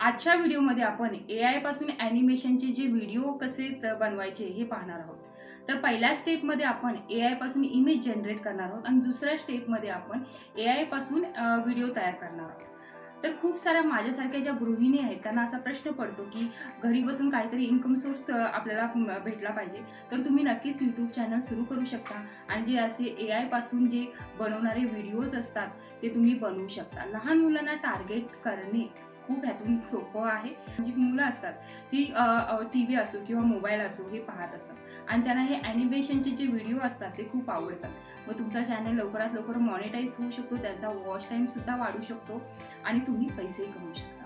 आजच्या व्हिडिओमध्ये आपण ए आयपासून ॲनिमेशनचे जे व्हिडिओ कसे बनवायचे हे पाहणार आहोत. तर पहिल्या स्टेपमध्ये आपण ए आयपासून इमेज जनरेट करणार आहोत आणि दुसऱ्या स्टेपमध्ये आपण ए आयपासून व्हिडिओ तयार करणार आहोत. तर खूप साऱ्या माझ्यासारख्या ज्या गृहिणी आहेत त्यांना असा प्रश्न पडतो की घरी बसून काहीतरी इन्कम सोर्स आपल्याला भेटला पाहिजे तर तुम्ही नक्कीच यूट्यूब चॅनल सुरू करू शकता आणि जे असे ए आयपासून जे बनवणारे व्हिडिओज असतात ते तुम्ही बनवू शकता. लहान मुलांना टार्गेट करणे खूप ह्यातून सोपं आहे. जी मुलं असतात ती टी व्ही असो किंवा मोबाईल असो हे पाहत असतात. आणि त्यांना हे ॲनिमेशनचे जे व्हिडिओ असतात ते खूप आवडतात. व तुमचा चॅनल लवकरात लवकर मॉनिटाईज होऊ शकतो त्यांचा वॉच टाईमसुद्धा वाढू शकतो आणि तुम्ही पैसेही कमवू शकता.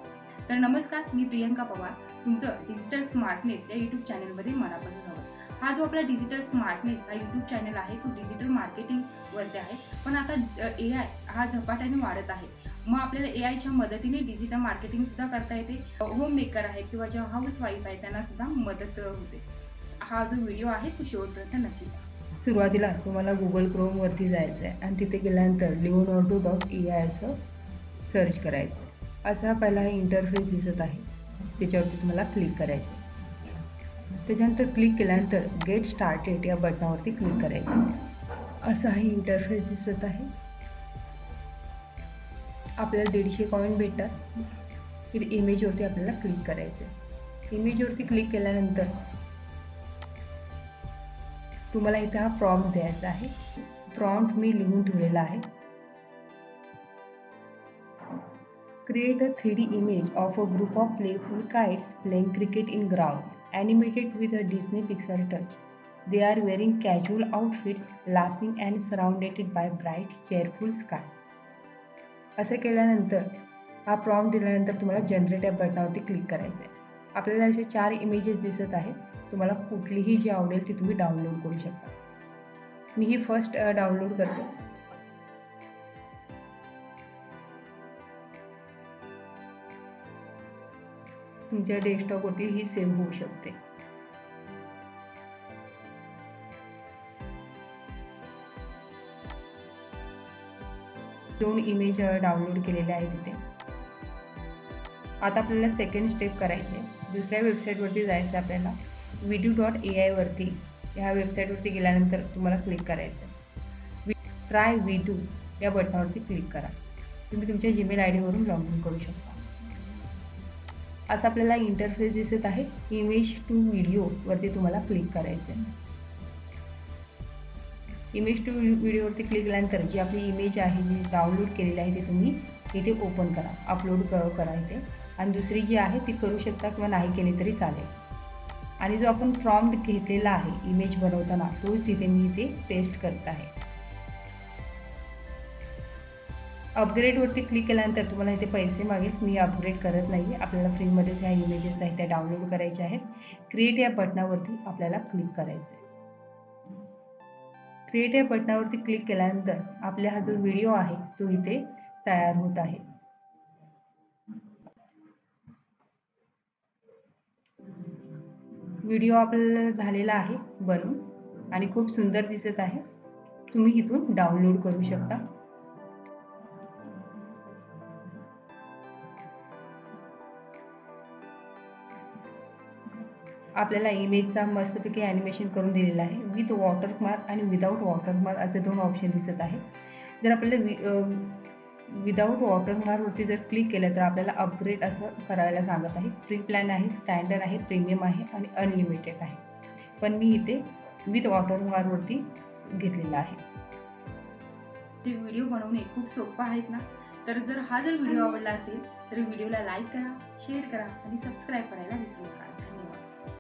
तर नमस्कार मी प्रियंका पवार. तुमचं डिजिटल स्मार्टनेस या यूट्यूब चॅनलमध्ये मनापासून हवं हा जो आपला डिजिटल स्मार्टनेस हा यूट्यूब चॅनल आहे तो डिजिटल मार्केटिंगवरती आहे. पण आता ए आय हा झपाट्याने वाढत आहे. मग आपल्याला ए आयच्या मदतीने डिजिटल मार्केटिंग सुद्धा करता येते. होम मेकर आहेत किंवा ज्या हाऊस वाईफ आहेत त्यांना सुद्धा मदत होते. हा जो व्हिडिओ आहे तो शेवटपर्यंत नक्की सुरुवातीला तुम्हाला गुगल क्रोमवरती जायचं आहे आणि तिथे गेल्यानंतर लिओनॉर्डो डॉट ए आय असं सर्च करायचं आहे असा पहिला हे इंटरफेस दिसत आहे. त्याच्यावरती तुम्हाला क्लिक करायचं त्याच्यानंतर क्लिक केल्यानंतर गेट स्टार्टेड या बटनावरती क्लिक करायचं असा हा इंटरफेस दिसत आहे. आपल्याला दीडशे कॉईन भेटतात. इथे इमेजवरती आपल्याला क्लिक करायचं आहे इमेजवरती क्लिक केल्यानंतर तुम्हाला इथे हा प्रॉम्प्ट द्यायचा आहे. प्रॉम्प्ट मी लिहून ठेवलेला आहे. Create a three D image of a group of playful kites playing cricket in ground animated with a Disney Pixar touch they are wearing casual outfits laughing and surrounded by bright cheerful sky असं केल्यानंतर हा prompt दिल्यानंतर तुम्हाला generate या बटनावरती click करायचं आहे आपल्याला असे चार इमेजेस दिसत आहेत. तुम्हाला कुठलीही जी आवडेल ती तुम्ही डाउनलोड करू शकता. मी ही फर्स्ट डाउनलोड करते. तुमच्या डेस्कटॉपवरती ही सेव्ह होऊ शकते. दोन इमेज डाउनलोड केलेले आहेत तिथे आता आपल्याला सेकंड स्टेप करायचे दुसऱ्या वेबसाईटवरती जायचं आपल्याला. व्हिडिओ डॉट ए आयवरती ह्या वेबसाईटवरती गेल्यानंतर तुम्हाला क्लिक करायचं आहे ट्राय टू या बटनावरती क्लिक करा. तुम्ही तुमच्या जीमेल आय डीवरून लॉग इन करू शकता. असं आपल्याला इंटरफेस दिसत आहे. इमेज टू व्हिडिओवरती तुम्हाला क्लिक करायचं आहे इमेज टू व्हिडिओवरती क्लिक केल्यानंतर जी आपली इमेज आहे जी डाउनलोड केलेली आहे ती तुम्ही इथे ओपन करा अपलोड क करा इथे. आणि दुसरी जी आहे ती करू शकता किंवा नाही केली तरी चालेल. आणि जो आपण प्रॉम्प्ट घेतलेला आहे इमेज बनवताना तोच तिथे मी इथे पेस्ट करत आहे. अपग्रेडवरती क्लिक केल्यानंतर तुम्हाला इथे पैसे मागेल. मी अपग्रेड करत नाही आहे आपल्याला फ्रीमध्येच ह्या इमेजेस आहेत त्या डाउनलोड करायच्या आहेत. क्रिएट या बटनावरती आपल्याला क्लिक करायचं क्रिएट या बटनावरती क्लिक केल्यानंतर आपला हा जो व्हिडिओ आहे तो इथे तयार होत आहे. व्हिडिओ आपल्याला झालेला आहे बनून आणि खूप सुंदर दिसत आहे. तुम्ही इथून डाउनलोड करू शकता. आपल्याला इमेजचा मस्तपैकी ॲनिमेशन करून दिलेला आहे. विथ वॉटरमार्क आणि विदाऊट वॉटरमार्क असे दोन ऑप्शन दिसत आहे. जर आपल्याला वि विदाऊट वॉटरमार्कवरती जर क्लिक केलं तर आपल्याला अपग्रेड असं करायला सांगत आहे. फ्री प्लॅन आहे स्टँडर्ड आहे प्रीमियम आहे आणि अनलिमिटेड आहे. पण मी इथे विथ वॉटरमार्कवरती घेतलेला आहे. ते व्हिडिओ बनवणे खूप सोपं आहेत ना? तर जर हा जर व्हिडिओ आवडला असेल तर व्हिडिओला लाईक करा शेअर करा आणि सबस्क्राईब करायला विसरू नका.